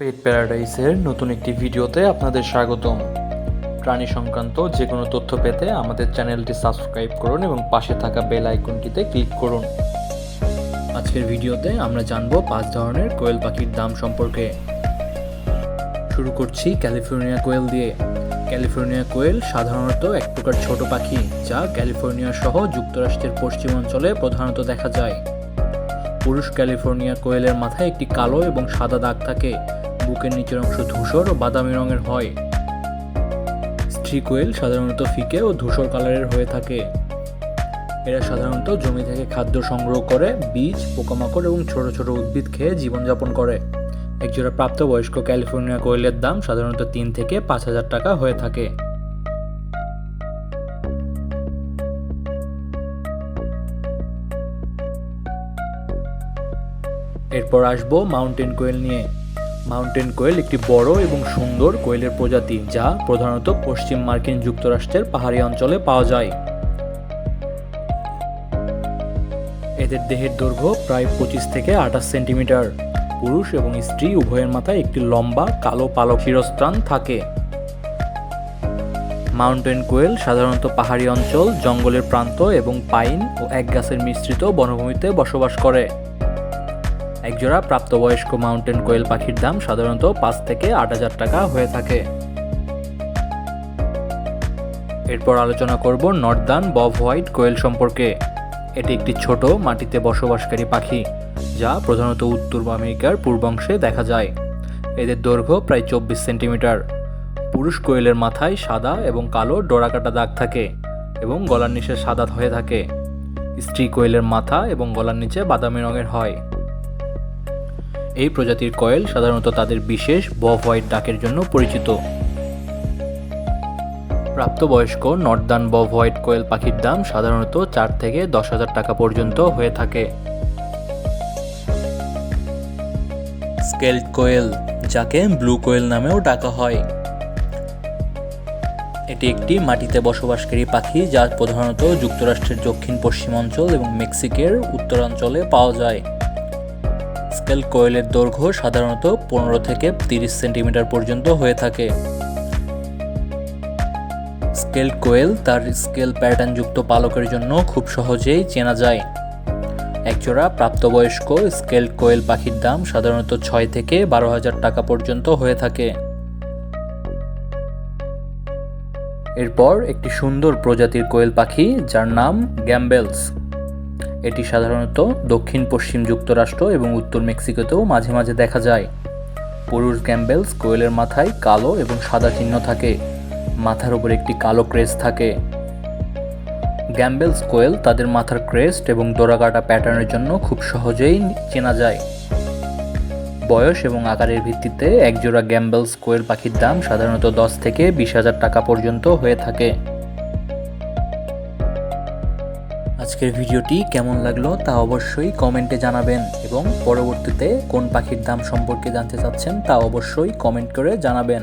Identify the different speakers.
Speaker 1: পেট প্যারাডাইসের নতুন একটি ভিডিওতে আপনাদের স্বাগতম। প্রাণী সংক্রান্ত যে কোনো তথ্য পেতে আমাদের চ্যানেলটি সাবস্ক্রাইব করুন এবং পাশে থাকা বেল আইকনটিতে ক্লিক করুন। আজকের ভিডিওতে আমরা জানব পাঁচ ধরনের কোয়েল পাখির দাম সম্পর্কে। শুরু করছি ক্যালিফোর্নিয়া কোয়েল দিয়ে। ক্যালিফোর্নিয়া কোয়েল সাধারণত এক প্রকার ছোট পাখি যা ক্যালিফোর্নিয়া সহ যুক্তরাষ্ট্রের পশ্চিমাঞ্চলে প্রধানত দেখা যায়। পুরুষ ক্যালিফোর্নিয়া কোয়েলের মাথায় একটি কালো এবং সাদা দাগ থাকে। বুকের নিচের অংশ ধূসর ও বাদামি রঙের হয়। স্ত্রী কোয়েল সাধারণত ফিকে ও ধূসর কালারের হয়ে থাকে। এরা সাধারণত জমি থেকে খাদ্য সংগ্রহ করে, বীজ, পোকামাকড় এবং ছোট ছোট উদ্ভিদ খেয়ে জীবনযাপন করে। একজোড়া প্রাপ্তবয়স্ক ক্যালিফোর্নিয়া কোয়েলের দাম সাধারণত তিন থেকে পাঁচ হাজার টাকা হয়ে থাকে। এরপর আসব মাউন্টেন কোয়েল নিয়ে। মাউন্টেন কোয়েল একটি বড় এবং সুন্দর কোয়েলের প্রজাতি, যা প্রধানত পশ্চিম মার্কিন যুক্তরাষ্ট্রের পাহাড়ি অঞ্চলে পাওয়া যায়। এদের দেহের দৈর্ঘ্য প্রায় পঁচিশ থেকে আঠাশ সেন্টিমিটার। পুরুষ এবং স্ত্রী উভয়ের মাথায় একটি লম্বা, কালো পালক শিরস্ত্রাণ থাকে। মাউন্টেন কোয়েল সাধারণত পাহাড়ি অঞ্চল, জঙ্গলের প্রান্ত এবং পাইন ও এক গাছের মিশ্রিত বনভূমিতে বসবাস করে। একজোড়া প্রাপ্তবয়স্ক মাউন্টেন কোয়েল পাখির দাম সাধারণত পাঁচ থেকে আট হাজার টাকা হয়ে থাকে। এরপর আলোচনা করব নর্দার্ন বব হোয়াইট কোয়েল সম্পর্কে। এটি একটি ছোট মাটিতে বসবাসকারী পাখি, যা প্রধানত উত্তর আমেরিকার পূর্বাংশে দেখা যায়। এদের দৈর্ঘ্য প্রায় চব্বিশ সেন্টিমিটার। পুরুষ কোয়েলের মাথায় সাদা এবং কালো ডোরাকাটা দাগ থাকে এবং গলার নিচে সাদা হয়ে থাকে। স্ত্রী কোয়েলের মাথা এবং গলার নিচে বাদামি রঙের হয়। এই প্রজাতির কয়েল সাধারণত তাদের বিশেষ বব হোয়াইট ডাকের জন্য পরিচিত। প্রাপ্তবয়স্ক নর্দার্ন বব হোয়াইট কোয়েল পাখির দাম সাধারণত চার থেকে দশ হাজার টাকা পর্যন্ত হয়ে থাকে। স্কেলড কোয়েল, যাকে ব্লু কোয়েল নামেও ডাকা হয়। এটি একটি মাটিতে বসবাসকারী পাখি যা প্রধানত যুক্তরাষ্ট্রের দক্ষিণ পশ্চিমাঞ্চল এবং মেক্সিকের উত্তরাঞ্চলে পাওয়া যায়। স্কেল কোয়েলের দৈর্ঘ্য সাধারণত পনেরো থেকে তিরিশ সেন্টিমিটার পর্যন্ত হয়ে থাকে। স্কেল কোয়েল তার স্কেল প্যাটার্নযুক্ত পালকের জন্য খুব সহজেই চেনা যায়। একজোড়া প্রাপ্তবয়স্ক স্কেল কোয়েল পাখির দাম সাধারণত ছয় থেকে বারো হাজার টাকা পর্যন্ত হয়ে থাকে। এরপর একটি সুন্দর প্রজাতির কোয়েল পাখি যার নাম গ্যাম্বেলস। এটি সাধারণত দক্ষিণ, পশ্চিম যুক্তরাষ্ট্র এবং উত্তর মেক্সিকোতেও মাঝে মাঝে দেখা যায়। পুরুষ গ্যাম্বেলস কোয়েলের মাথায় কালো এবং সাদা চিহ্ন থাকে। মাথার উপর একটি কালো ক্রেস্ট থাকে। গ্যাম্বেলস কোয়েল তাদের মাথার ক্রেস্ট এবং দোরাকাটা প্যাটার্নের জন্য খুব সহজেই চেনা যায়। বয়স এবং আকারের ভিত্তিতে একজোড়া গ্যাম্বেলস কোয়েল পাখির দাম সাধারণত দশ থেকে বিশ হাজার টাকা পর্যন্ত হয়ে থাকে। আজকের ভিডিওটি কেমন লাগল তা অবশ্যই কমেন্টে জানাবেন এবং পরবর্তীতে কোন পাখির দাম সম্পর্কে জানতে চাচ্ছেন তা অবশ্যই কমেন্ট করে জানাবেন।